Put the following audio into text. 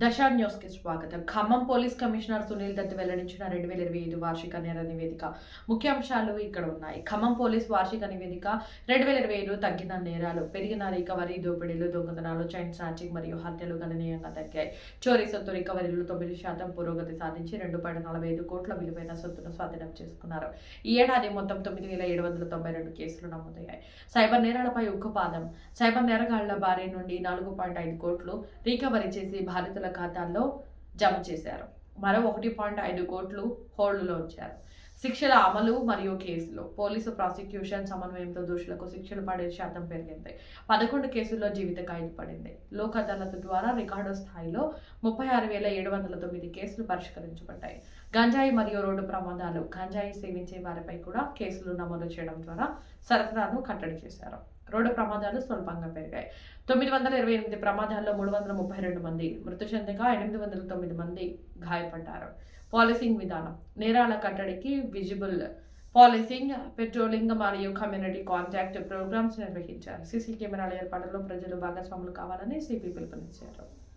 దశా న్యూస్కి స్వాగతం. Khammam police commissioner Sunil Dutt వెల్లడించిన రెండు వేల ఇరవై ఐదు వార్షిక నేర నివేదిక. ముఖ్యాంశాలు ఇక్కడ ఉన్నాయి. ఖమ్మం పోలీస్ వార్షిక నివేదిక రెండు వేల ఇరవై ఐదు తగ్గిన నేరాలు పెరిగిన రికవరీ దోపిడీలు దొంగతనాలు చైన్ స్నాచింగ్ మరియు హత్యలు గణనీయంగా తగ్గాయి. చోరీ సొత్తు రికవరీలు తొమ్మిది శాతం పురోగతి సాధించి రెండు పాయింట్ నలభై ఐదు కోట్ల విలువైన సొత్తును స్వాధీనం చేసుకున్నారు. ఈ ఏడాది మొత్తం తొమ్మిది వేల ఏడు వందల తొంభై రెండు కేసులు నమోదయ్యాయి. సైబర్ నేరాలపై ఉక్కుపాదం. సైబర్ నేరగాళ్ళ బారి నుండి నాలుగు పాయింట్ ఐదు కోట్లు రికవరీ చేసి బాధితుల ఖాతాల్లో జమ చేశారు. మరో ఒకటి పాయింట్ ఐదు కోట్లు హోల్డ్లో ఉంచారు. శిక్షల అమలు మరియు కేసులు. పోలీసు ప్రాసిక్యూషన్ సమన్వయంతో దోషులకు శిక్షలు పడే శాతం పెరిగింది. పదకొండు కేసుల్లో జీవిత ఖైదు పడింది. లోక్ అదాలత్ ద్వారా రికార్డు స్థాయిలో ముప్పై ఆరు వేల ఏడు వందల తొమ్మిది కేసులు పరిష్కరించబడ్డాయి. గంజాయి మరియు రోడ్డు ప్రమాదాలు గంజాయి సేవించే వారిపై కూడా కేసులు నమోదు చేయడం ద్వారా సరఫరాను కట్టడి చేశారు. రోడ్డు ప్రమాదాలు స్వల్పంగా పెరిగాయి. తొమ్మిది వందల ఇరవై ఎనిమిది ప్రమాదాల్లో మూడు వందల ముప్పై రెండు మంది మృతి చెందగా ఎనిమిది వందల తొమ్మిది మంది గాయపడ్డారు. పాలసింగ్ విధానం. నేరాల కట్టడికి విజిబుల్ పాలసింగ్ పెట్రోలింగ్ మరియు కమ్యూనిటీ కాంటాక్ట్ ప్రోగ్రామ్స్ నిర్వహించారు. సీసీ కెమెరాల ఏర్పాటులో ప్రజలు భాగస్వాములు కావాలని సిపి పిలుపునిచ్చారు.